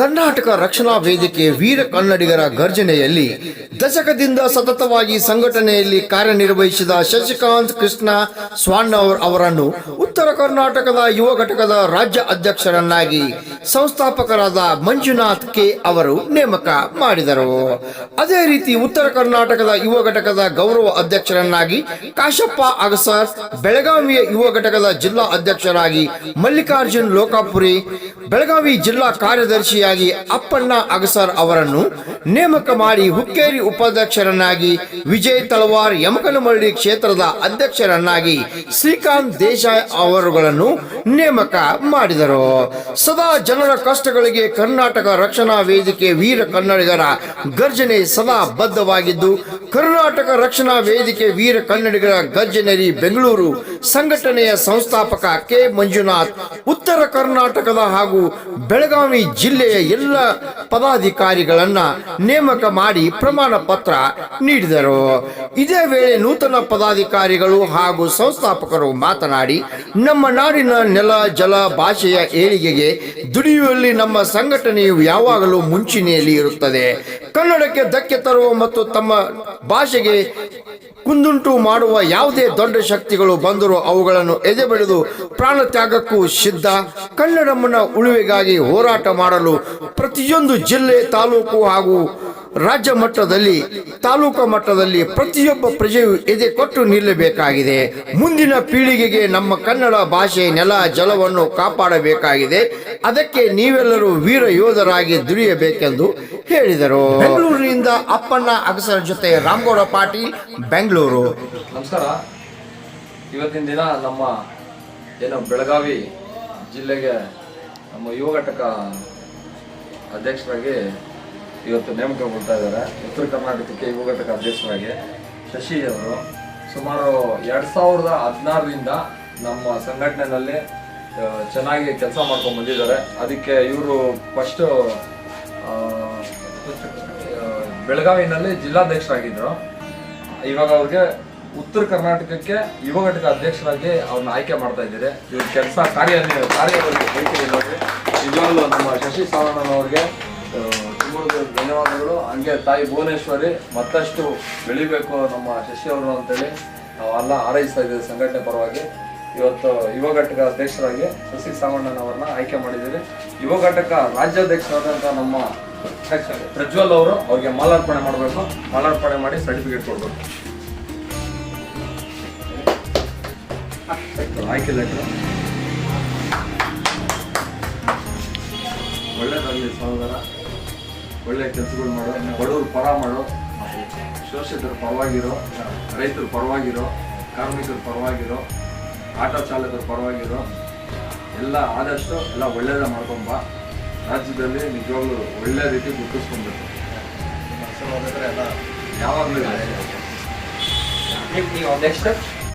ಕರ್ನಾಟಕ ರಕ್ಷಣಾ ವೇದಿಕೆ ವೀರ ಕನ್ನಡಿಗರ ಗರ್ಜನೆಯಲ್ಲಿ ದಶಕದಿಂದ ಸತತವಾಗಿ ಸಂಘಟನೆಯಲ್ಲಿ ಕಾರ್ಯನಿರ್ವಹಿಸಿದ ಶಶಿಕಾಂತ್ ಕೃಷ್ಣ ಸ್ವಾಣ್ಣವರ್ ಅವರನ್ನು ಉತ್ತರ ಕರ್ನಾಟಕದ ಯುವ ಘಟಕದ ರಾಜ್ಯ ಅಧ್ಯಕ್ಷರನ್ನಾಗಿ ಸಂಸ್ಥಾಪಕರಾದ ಮಂಜುನಾಥ್ ಕೆ ಅವರು ನೇಮಕ ಮಾಡಿದರು. ಅದೇ ರೀತಿ ಉತ್ತರ ಕರ್ನಾಟಕದ ಯುವ ಘಟಕದ ಗೌರವ ಅಧ್ಯಕ್ಷರನ್ನಾಗಿ ಕಾಶಪ್ಪ ಅಗಸರ್, ಬೆಳಗಾವಿಯ ಯುವ ಘಟಕದ ಜಿಲ್ಲಾ ಅಧ್ಯಕ್ಷರಾಗಿ ಮಲ್ಲಿಕಾರ್ಜುನ್ ಲೋಕಾಪುರಿ, ಬೆಳಗಾವಿ ಜಿಲ್ಲಾ ಕಾರ್ಯದರ್ಶಿಯಾಗಿ ಅಪ್ಪಣ್ಣ ಅಗಸರ್ ಅವರನ್ನು ನೇಮಕ ಮಾಡಿ ಹುಕ್ಕೇರಿ ಉಪಾಧ್ಯಕ್ಷರನ್ನಾಗಿ ವಿಜಯ್ ತಳವಾರ್ ಯಮಕನಮಳ್ಳಿ ಕ್ಷೇತ್ರದ ಅಧ್ಯಕ್ಷರನ್ನಾಗಿ ಶ್ರೀಕಾಂತ್ ದೇಸಾಯಿ ಅವರುಗಳನ್ನು ನೇಮಕ ಮಾಡಿದರು. ಸದಾ ಜನರ ಕಷ್ಟಗಳಿಗೆ ಕರ್ನಾಟಕ ರಕ್ಷಣಾ ವೇದಿಕೆ ವೀರ ಕನ್ನಡಿಗರ ಗರ್ಜನೆ ಸದಾ ಬದ್ಧವಾಗಿದ್ದು ಕರ್ನಾಟಕ ರಕ್ಷಣಾ ವೇದಿಕೆ ವೀರ ಕನ್ನಡಿಗರ ಗಜ್ಜನರಿ ಬೆಂಗಳೂರು ಸಂಘಟನೆಯ ಸಂಸ್ಥಾಪಕ ಕೆ ಮಂಜುನಾಥ್, ಉತ್ತರ ಕರ್ನಾಟಕದ ಹಾಗೂ ಬೆಳಗಾವಿ ಜಿಲ್ಲೆಯ ಎಲ್ಲ ಪದಾಧಿಕಾರಿಗಳನ್ನ ನೇಮಕ ಮಾಡಿ ಪ್ರಮಾಣ ಪತ್ರ ನೀಡಿದರು. ಇದೇ ವೇಳೆ ನೂತನ ಪದಾಧಿಕಾರಿಗಳು ಹಾಗೂ ಸಂಸ್ಥಾಪಕರು ಮಾತನಾಡಿ, ನಮ್ಮ ನಾಡಿನ ನೆಲ, ಜಲ, ಭಾಷೆಯ ಏಳಿಗೆಗೆ ದುಡಿಯುವಲ್ಲಿ ನಮ್ಮ ಸಂಘಟನೆಯು ಯಾವಾಗಲೂ ಮುಂಚೂಣಿಯಲ್ಲಿ ಇರುತ್ತದೆ. ಕನ್ನಡಕ್ಕೆ ಧಕ್ಕೆ ತರುವ ಮತ್ತು ತಮ್ಮ ಭಾಷೆಗೆ ಕುಂದುಂಟು ಮಾಡುವ ಯಾವುದೇ ದೊಡ್ಡ ಶಕ್ತಿಗಳು ಬಂದರೂ ಅವುಗಳನ್ನು ಎದೆಬಡಿದು ಪ್ರಾಣ ತ್ಯಾಗಕ್ಕೂ ಸಿದ್ಧ. ಕನ್ನಡಮ್ಮನ ಉಳಿವಿಗಾಗಿ ಹೋರಾಟ ಮಾಡಲು ಪ್ರತಿಯೊಂದು ಜಿಲ್ಲೆ, ತಾಲೂಕು ಹಾಗೂ ರಾಜ್ಯ ಮಟ್ಟದಲ್ಲಿ, ತಾಲೂಕು ಮಟ್ಟದಲ್ಲಿ ಪ್ರತಿಯೊಬ್ಬ ಪ್ರಜೆಯು ಎದೆ ಕೊಟ್ಟು ನಿಲ್ಲಬೇಕಾಗಿದೆ. ಮುಂದಿನ ಪೀಳಿಗೆಗೆ ನಮ್ಮ ಕನ್ನಡ ಭಾಷೆ ನೆಲ, ಜಲವನ್ನು ಕಾಪಾಡಬೇಕಾಗಿದೆ. ಅದಕ್ಕೆ ನೀವೆಲ್ಲರೂ ವೀರ ಯೋಧರಾಗಿ ದುಡಿಯಬೇಕೆಂದು ಹೇಳಿದರು. ಬೆಂಗಳೂರಿನಿಂದ ಅಪ್ಪಣ್ಣ ಅಗಸರ ಜೊತೆ ರಾಮಗೌಡ ಪಾಟೀಲ್ ಬೆಂಗಳೂರು. ನಮಸ್ಕಾರ. ಇವತ್ತಿನ ದಿನ ನಮ್ಮ ಏನು ಬೆಳಗಾವಿ ಜಿಲ್ಲೆಗೆ ನಮ್ಮ ಯುವ ಘಟಕ ಅಧ್ಯಕ್ಷರಾಗಿ ಇವತ್ತು ನೇಮಕಗೊಳ್ತಾ ಇದ್ದಾರೆ. ಉತ್ತರ ಕರ್ನಾಟಕಕ್ಕೆ ಯುವ ಘಟಕ ಅಧ್ಯಕ್ಷರಾಗಿ ಶಶಿ ಅವರು. ಸುಮಾರು ಎರಡು ಸಾವಿರದ ಹದಿನಾರರಿಂದ ನಮ್ಮ ಸಂಘಟನೆಯಲ್ಲಿ ಚೆನ್ನಾಗಿ ಕೆಲಸ ಮಾಡ್ಕೊಂಡು ಬಂದಿದ್ದಾರೆ. ಅದಕ್ಕೆ ಇವರು ಫಸ್ಟು ಬೆಳಗಾವಿನಲ್ಲಿ ಜಿಲ್ಲಾಧ್ಯಕ್ಷರಾಗಿದ್ದರು ಇವಾಗ ಅವ್ರಿಗೆ ಉತ್ತರ ಕರ್ನಾಟಕಕ್ಕೆ ಯುವ ಘಟಕ ಅಧ್ಯಕ್ಷರಾಗಿ ಅವ್ರನ್ನ ಆಯ್ಕೆ ಮಾಡ್ತಾ ಇದ್ದೀರಿ. ಇವ್ರ ಕೆಲಸ ಕಾರ್ಯ ಕಾರ್ಯ ನಿಜವಾಗ್ಲೂ ನಮ್ಮ ಶಶಿ ಸಾವಣ್ಣನವ್ರಿಗೆ ತುಂಬ ಧನ್ಯವಾದಗಳು. ಹಂಗೆ ತಾಯಿ ಭುವನೇಶ್ವರಿ ಮತ್ತಷ್ಟು ಬೆಳಿಬೇಕು ನಮ್ಮ ಶಶಿ ಅವರು ಅಂತೇಳಿ ನಾವೆಲ್ಲ ಹಾರೈಸ್ತಾ ಇದ್ದೀವಿ ಸಂಘಟನೆ ಪರವಾಗಿ. ಇವತ್ತು ಯುವ ಘಟಕ ಅಧ್ಯಕ್ಷರಾಗಿ ಶಶಿ ಸಾವಣ್ಣನವ್ರನ್ನ ಆಯ್ಕೆ ಮಾಡಿದ್ದೀರಿ ಯುವ ಘಟಕ ರಾಜ್ಯಾಧ್ಯಕ್ಷರಾದಂಥ ನಮ್ಮ ಪ್ರಜ್ವಲ್ ಅವರು ಅವ್ರಿಗೆ ಮಾಲಾರ್ಪಣೆ ಮಾಡಬೇಕು. ಮಾಲಾರ್ಪಣೆ ಮಾಡಿ ಸರ್ಟಿಫಿಕೇಟ್ ಕೊಡ್ಬೇಕು. ಆಯ್ಕೆ ಲೆಟ್ರು ಒಳ್ಳೇದಾಗಲಿ ಸಹೋದರ, ಒಳ್ಳೆ ಕೆಲಸಗಳು ಮಾಡು, ಬಡವ್ರ ಪರ ಮಾಡು ಶೋಷಿತರ ಪರವಾಗಿರೋ, ರೈತರ ಪರವಾಗಿರೋ, ಕಾರ್ಮಿಕರ ಪರವಾಗಿರೋ, ಆಟೋ ಚಾಲಕರ ಪರವಾಗಿರೋ, ಎಲ್ಲ ಆದಷ್ಟು ಎಲ್ಲ ಒಳ್ಳೇದ ಮಾಡ್ಕೊಂಬ ರಾಜ್ಯದಲ್ಲಿ ನಿಜವಾಗ್ಲೂ ಒಳ್ಳೆ ರೀತಿ ಗುರುತಿಸ್ಕೊಬೇಕು ಯಾವಾಗಲೂ ನೆಕ್ಸ್ಟ್